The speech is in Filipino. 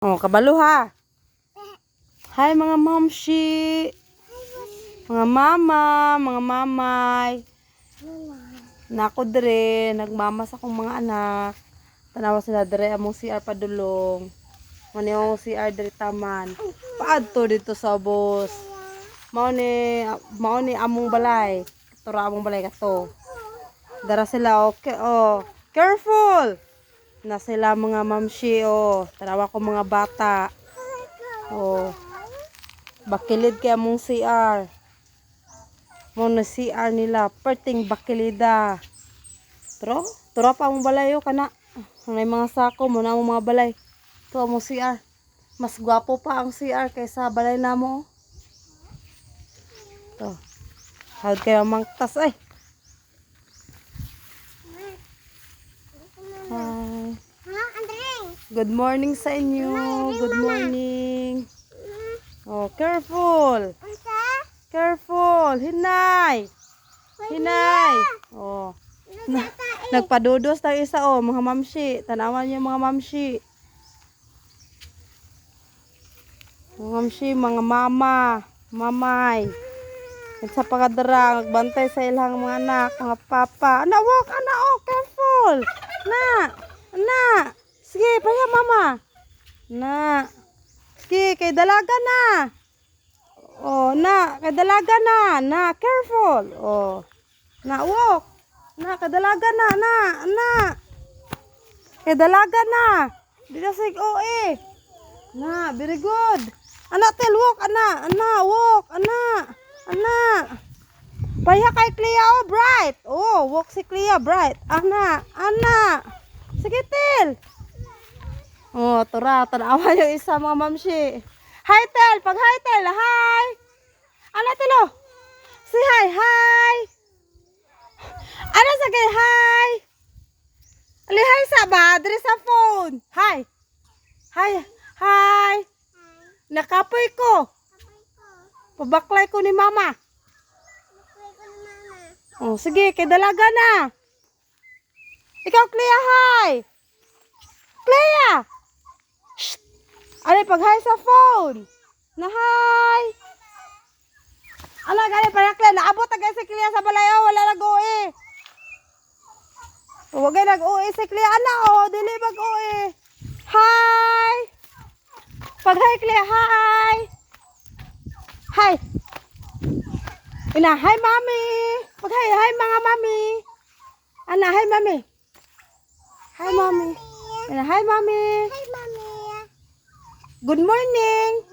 Oh, kabalo ha. Hi mga mamshi. Mga mama, mga mamay. Nako dire, nagmamas akong mga anak. Tanawa sila dire among CR padulong. Mani yung CR dire taman. Paadto dito sa bus. Mao ni mao ni among balay. Tura among balay kato. Dara sila okay oh. Careful. Na sila mga mamshi oh. Tanawa ko mga bata. Oh. Bakilid kay among CR. Mo na CR nila. Perting bakilida. Tro? Turo pa among balay oh kana. May mga sako mo na mga balay. To among CR. Mas gwapo pa ang CR kaysa balay namo. oh. To. Hawad kayo mangtas ay. Hi. Ha, Andreng? Good morning sa inyo. Good morning. Oh, careful. Careful. Hinay. Hinay. Oh. Na, nagpadudos tayo isa oh, mga mamshi. Tanawan niyo mga mamshi. Mga mamshi, mga mama, mamay. At sa pagkadara, nagbantay sa ilang mga anak, mga papa. Ana, walk, ana, oh, careful. Na, na. Sige, paya mama. Na. Sige, kay dalaga na. Oh, na, kay dalaga na. Na, careful. Oh. Na, walk. Na, kay dalaga na, na, na. Kay dalaga na. Di na sig oh eh. Na, very good. Ana, tel, walk, ana, ana, walk, ana, ana. Paya kay Clea, oh, bright. Oh, walk si Clea, bright. Ana, ana. Sige, tel. Oh, tura, tanawa yung isa mga mamsi. Hi, tel. Pag hi, tel. Hi. Ano, telo? Say hi, hi. Ano sa kay hi? Ali, hi sa ba? Sa phone. Hi. Hi. Hi. Nakapoy ko. Pabaklay ko ni mama. Oh, sige, kay dalaga na. Ikaw, Clea, hi. Clea. Shh. Ali, pag hi sa phone. Na hi. Ala, gani, para Clea. Naabot agad si Clea sa balayo. Wala nag-uwi. Huwag kayo nag-uwi si Clea. Ana, oh, dili mag-uwi. Hi. Pag hi, Clea, hi. Hi. Ina, hi, mami. Pag hi, mga mami. Ana, hi, mami. Hi, mami. Ina, hi, mami. Hi, Mami. Good morning.